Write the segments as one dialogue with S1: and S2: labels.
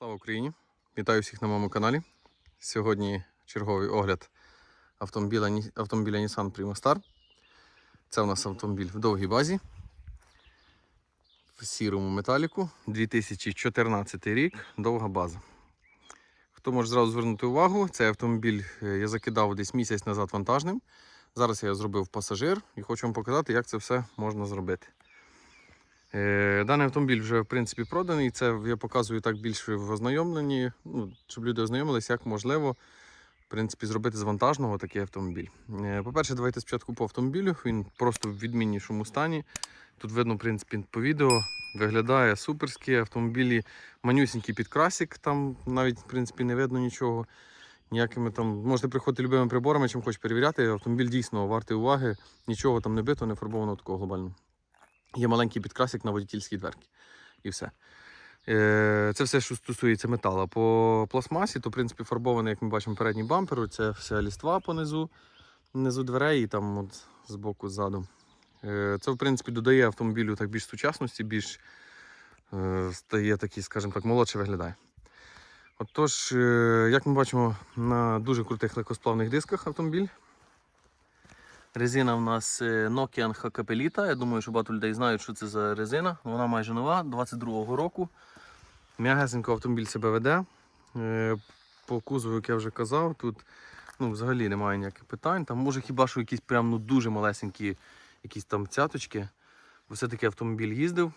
S1: Слава Україні! Вітаю всіх на моєму каналі. Сьогодні черговий огляд автомобіля, автомобіля Nissan Prima Star. Це у нас автомобіль в довгій базі. В сірому металіку. 2014 рік, довга база. Хто може зразу звернути увагу, цей автомобіль е, я закидав десь місяць назад вантажним. Зараз я його зробив пасажир і хочу вам показати, як це все можна зробити. Е, Даний автомобіль вже в принципі проданий. Це я показую так більше в ознайомленні, ну, щоб люди ознайомилися, як можливо в принципі, зробити з вантажного такий автомобіль. Е, По-перше, давайте спочатку по автомобілю. Він просто в відміннішому стані. Тут видно, в принципі, по відео виглядає суперський автомобілі, манюсінький підкрасик, там навіть в принципі не видно нічого. Ніякими там можете приходити любими приборами, чим хоч перевіряти. Автомобіль дійсно вартий уваги, нічого там не бито, не фарбовано такого глобального. Є маленький підкрасик на водітельській дверці. І все. Е, Це все, що стосується металу. По пластмасі, то в принципі фарбований, як ми бачимо, передній бампер, це вся ліства понизу, внизу дверей і там от збоку, ззаду. Е, Це, в принципі, додає автомобілю так більш сучасності, більш е, стає такий, скажімо так, молодше виглядає. Отож, як ми бачимо, на дуже крутих легкосплавних дисках автомобіль. Резина в нас е, Nokian Hakapelita. Я думаю, що багато людей знають, що це за резина. Вона майже нова, 22-го року. М'ягесенько автомобіль себе веде. Е, По кузову, як я вже казав, тут ну, взагалі немає ніяких питань. Там може хіба що якісь прям ну, дуже малесенькі якісь там цяточки. Бо все-таки автомобіль їздив.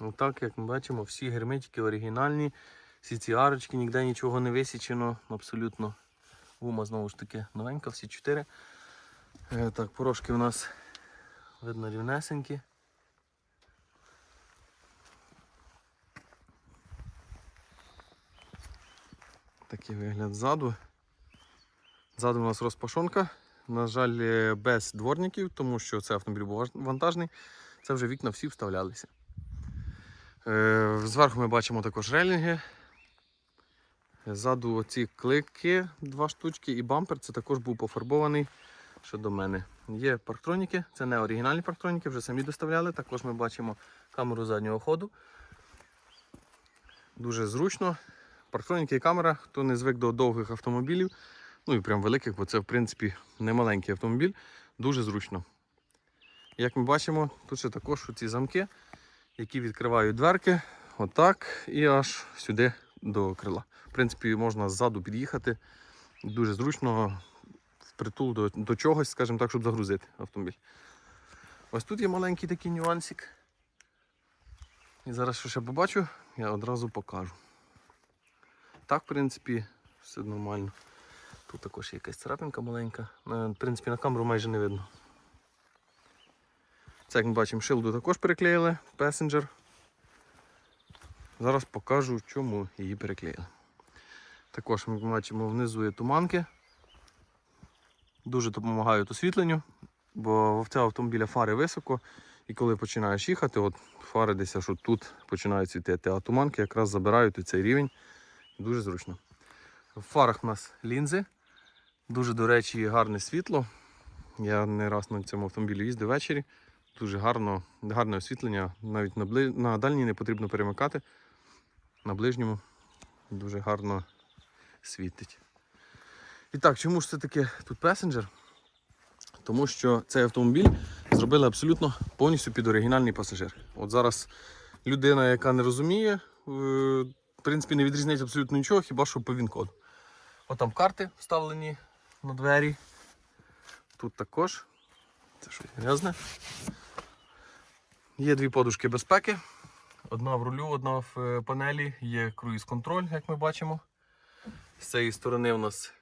S1: Отак, як ми бачимо, всі герметики оригінальні, всі ці арочки, ніде нічого не висічено, абсолютно. Гума знову ж таки новенька, всі чотири. Е, Так, порошки у нас видно рівнесенькі. Такий вигляд ззаду. Ззаду у нас розпашонка. На жаль, е, без дворників, тому що це автомобіль був вантажний. Це вже вікна всі вставлялися. Е, Зверху ми бачимо також релінги. Ззаду ці клики, два штучки, і бампер це також був пофарбований щодо мене. Є парктроніки, це не оригінальні парктроніки, вже самі доставляли. Також ми бачимо камеру заднього ходу. Дуже зручно. Парктроніки і камера, хто не звик до довгих автомобілів, ну і прям великих, бо це в принципі не маленький автомобіль, дуже зручно. Як ми бачимо, тут ще також ці замки, які відкривають дверки, отак, і аж сюди до крила. В принципі, можна ззаду під'їхати. Дуже зручно впритул до, до чогось, скажімо так, щоб загрузити автомобіль. Ось тут є маленький такий нюансик. І зараз що ще побачу, я одразу покажу. Так, в принципі, все нормально. Тут також є якась царапинка маленька. Е, В принципі, на камеру майже не видно. Це, як ми бачимо, шилду також переклеїли, Passenger. Зараз покажу, чому її переклеїли. Також ми бачимо внизу є туманки. Дуже допомагають освітленню, бо в цього автомобіля фари високо. І коли починаєш їхати, от фари десь аж тут починають світити, а туманки якраз забирають у цей рівень. Дуже зручно. В фарах у нас лінзи. Дуже, до речі, гарне світло. Я не раз на цьому автомобілі їздив ввечері. Дуже гарно, гарне освітлення. Навіть на, бли... на дальній не потрібно перемикати. На ближньому дуже гарно світить. І так, чому ж це таке тут пасенджер? Тому що цей автомобіль зробили абсолютно повністю під оригінальний пасажир. От зараз людина, яка не розуміє, е, в принципі, не відрізняється абсолютно нічого, хіба що по він-коду. От там карти вставлені на двері. Тут також. Це щось грязне. Є дві подушки безпеки. Одна в рулю, одна в е, панелі, є круїз-контроль, як ми бачимо. З цієї сторони у нас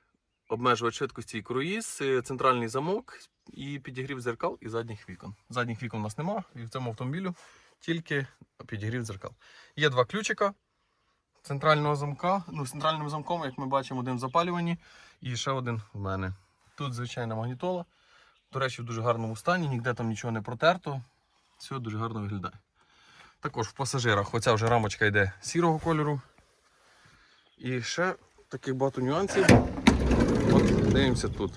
S1: обмежувач швидкості і круїз, е, центральний замок і підігрів зеркал і задніх вікон. Задніх вікон у нас немає, і в цьому автомобілю тільки підігрів зеркал. Є два ключика центрального замка. Ну, центральним замком, як ми бачимо, один в запалюванні і ще один в мене. Тут звичайна магнітола. До речі, в дуже гарному стані, ніде там нічого не протерто. Все дуже гарно виглядає. Також в пасажирах оця вже рамочка йде сірого кольору. І ще таких багато нюансів. Дивимося тут.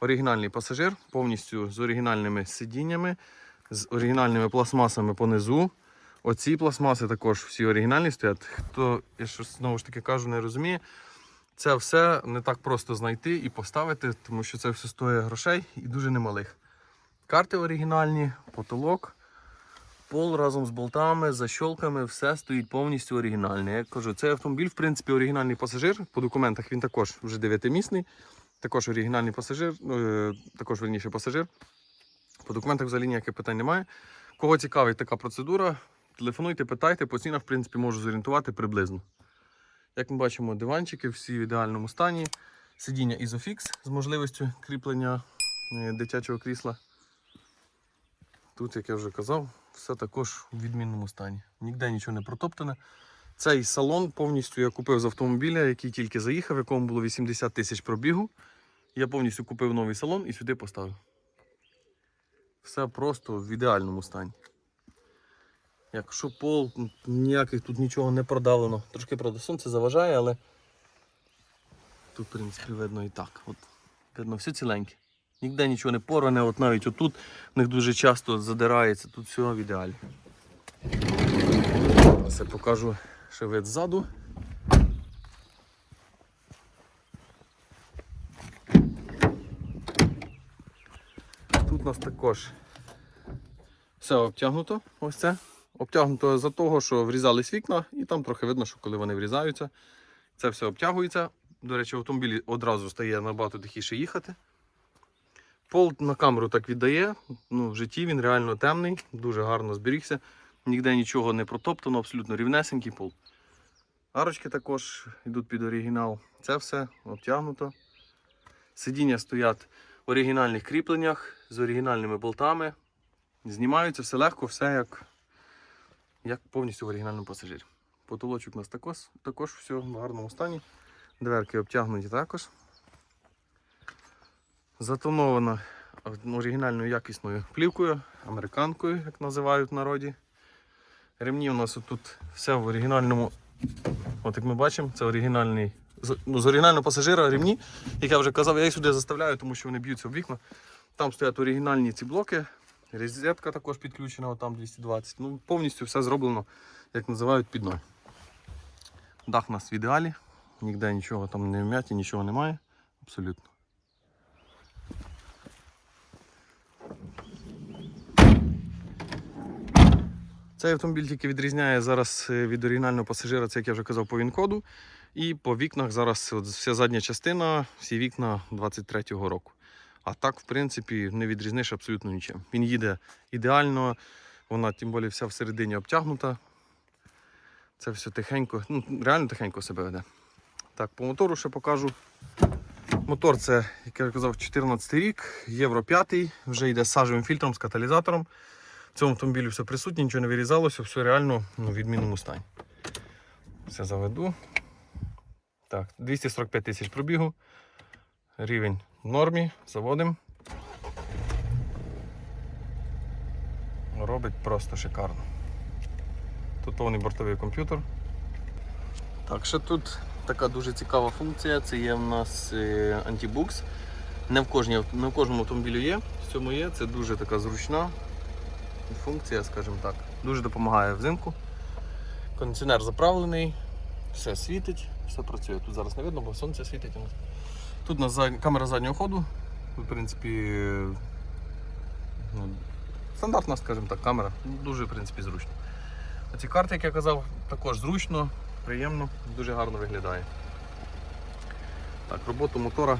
S1: Оригінальний пасажир, повністю з оригінальними сидіннями, з оригінальними пластмасами понизу. Оці пластмаси також всі оригінальні стоять. Хто, я ж знову ж таки кажу, не розуміє. Це все не так просто знайти і поставити, тому що це все стоїть грошей і дуже немалих. Карти оригінальні, потолок, пол разом з болтами, защолками, все стоїть повністю оригінальне. Я кажу, цей автомобіль, в принципі, оригінальний пасажир. По документах він також вже 9-місний, також оригінальний пасажир, е, також верніше пасажир. По документах взагалі ніяких питань немає. Кого цікавить така процедура, телефонуйте, питайте, по цінах, в принципі, можу зорієнтувати приблизно. Як ми бачимо, диванчики всі в ідеальному стані. Сидіння Isofix з можливістю кріплення е, дитячого крісла. Тут, як я вже казав, все також у відмінному стані. Ніде нічого не протоптане. Цей салон повністю я купив з автомобіля, який тільки заїхав, якому було 80 тисяч пробігу. Я повністю купив новий салон і сюди поставив. Все просто в ідеальному стані. Якщо пол, ніяких тут нічого не продавлено. Трошки, правда, сонце заважає, але тут, в принципі, видно і так. От, видно, все ціленьке. Ніде нічого не порване, от навіть отут в них дуже часто задирається, тут все в ідеалі. Це покажу вид ззаду. Тут у нас також все обтягнуто. Ось це. Обтягнуто за того, що врізались вікна, і там трохи видно, що коли вони врізаються, це все обтягується. До речі, автомобіль одразу стає набагато тихіше їхати. Пол на камеру так віддає. Ну, в житті він реально темний, дуже гарно зберігся. Ніде нічого не протоптано, абсолютно рівнесенький пол. Арочки також йдуть під оригінал. Це все обтягнуто. Сидіння стоять в оригінальних кріпленнях з оригінальними болтами. Знімаються все легко, все як, як повністю в оригінальному пасажирі. Потолочок у нас також, також все в гарному стані. Дверки обтягнуті також. Затонована оригінальною якісною плівкою, американкою, як називають в народі. Ремні у нас тут все в оригінальному. От як ми бачимо, це оригінальний. Ну, з оригінального пасажира ремні, як я вже казав, я їх сюди заставляю, тому що вони б'ються в вікна. Там стоять оригінальні ці блоки. Розетка також підключена, там 220. Ну, повністю все зроблено, як називають, під ноль. Дах у нас в ідеалі, ніде нічого там не вм'яті, нічого немає. Абсолютно. Цей автомобіль тільки відрізняє зараз е, від оригінального пасажира, це як я вже казав, по він-коду. І по вікнах зараз от вся задня частина, всі вікна 23-го року. А так, в принципі, не відрізниш абсолютно нічим. Він їде ідеально, вона тим більше вся всередині обтягнута. Це все тихенько, ну реально тихенько себе веде. Так, по мотору ще покажу. Мотор це, як я казав, 14 рік, Євро 5, вже йде з сажевим фільтром, з каталізатором. В цьому автомобілі все присутнє, нічого не вирізалося, все реально ну, в відмінному стані. Все заведу. Так, 245 тисяч пробігу. Рівень в нормі. Заводимо. Робить просто шикарно. Тут повний бортовий комп'ютер. Так, ще тут така дуже цікава функція. Це є в нас е, антибукс. Не в, кожній, не в кожному автомобілі є, в цьому є. Це дуже така зручна функція, скажімо так. Дуже допомагає взимку. Кондиціонер заправлений, все світить, все працює. Тут зараз не видно, бо сонце світить. Тут у нас камера заднього ходу. В принципі, ну, стандартна, скажімо так, камера. Дуже, в принципі, зручно. Ці карти, як я казав, також зручно, приємно, дуже гарно виглядає. Так, роботу мотора,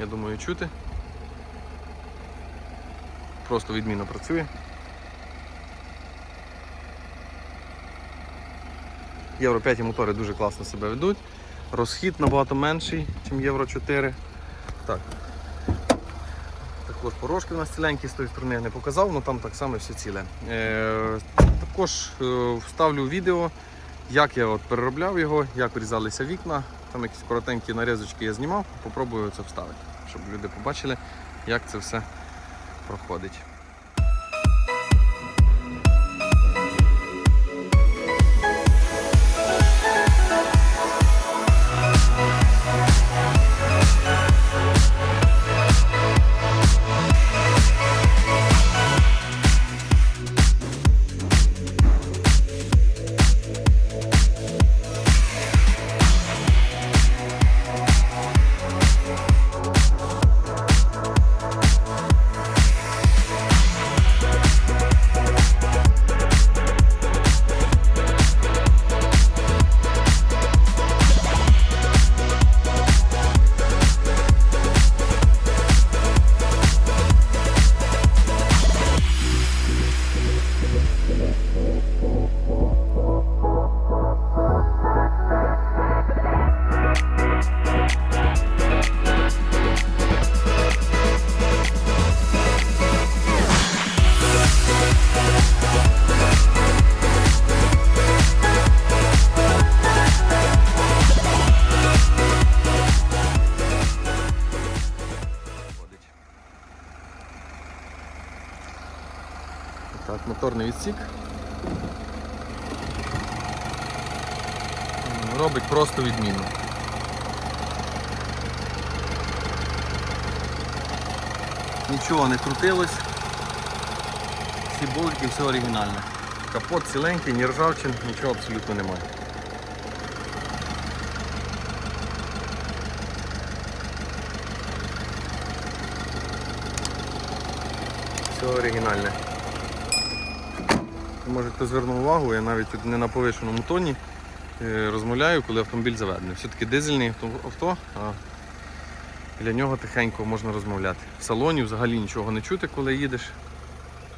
S1: я думаю, чути. Просто відмінно працює. Євро 5 мотори дуже класно себе ведуть. Розхід набагато менший, ніж Євро 4. Так. Також порожки у нас ціленькі з тої сторони я не показав, але там так само все ціле. Е, також е, вставлю відео, як я от переробляв його, як вирізалися вікна. Там якісь коротенькі нарізочки я знімав, попробую це вставити, щоб люди побачили, як це все проходить. Відсік. Робить просто відмінно. Нічого не крутилось. Всі болтики, все оригінальне. Капот ціленький, ні ржавчин, нічого абсолютно немає. Все оригінальне. Може хто звернув увагу, я навіть тут не на повишеному тоні е, розмовляю, коли автомобіль заведений. Все-таки дизельний авто- а біля нього тихенько можна розмовляти. В салоні взагалі нічого не чути, коли їдеш.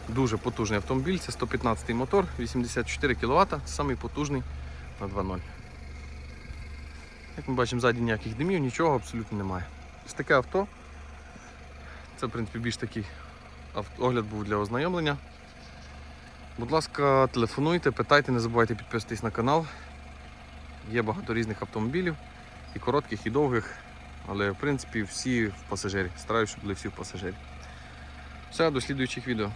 S1: Дуже потужний автомобіль, це 115 мотор, 84 кВт, самий потужний на 2.0. Як ми бачимо, ззаді ніяких димів, нічого абсолютно немає. Ось таке авто. Це, в принципі, більш такий огляд був для ознайомлення. Будь ласка, телефонуйте, питайте, не забувайте підписатись на канал. Є багато різних автомобілів, і коротких, і довгих, але в принципі всі в пасажирі. Стараюсь, щоб були всі в пасажирі. Все, до слідуючих відео.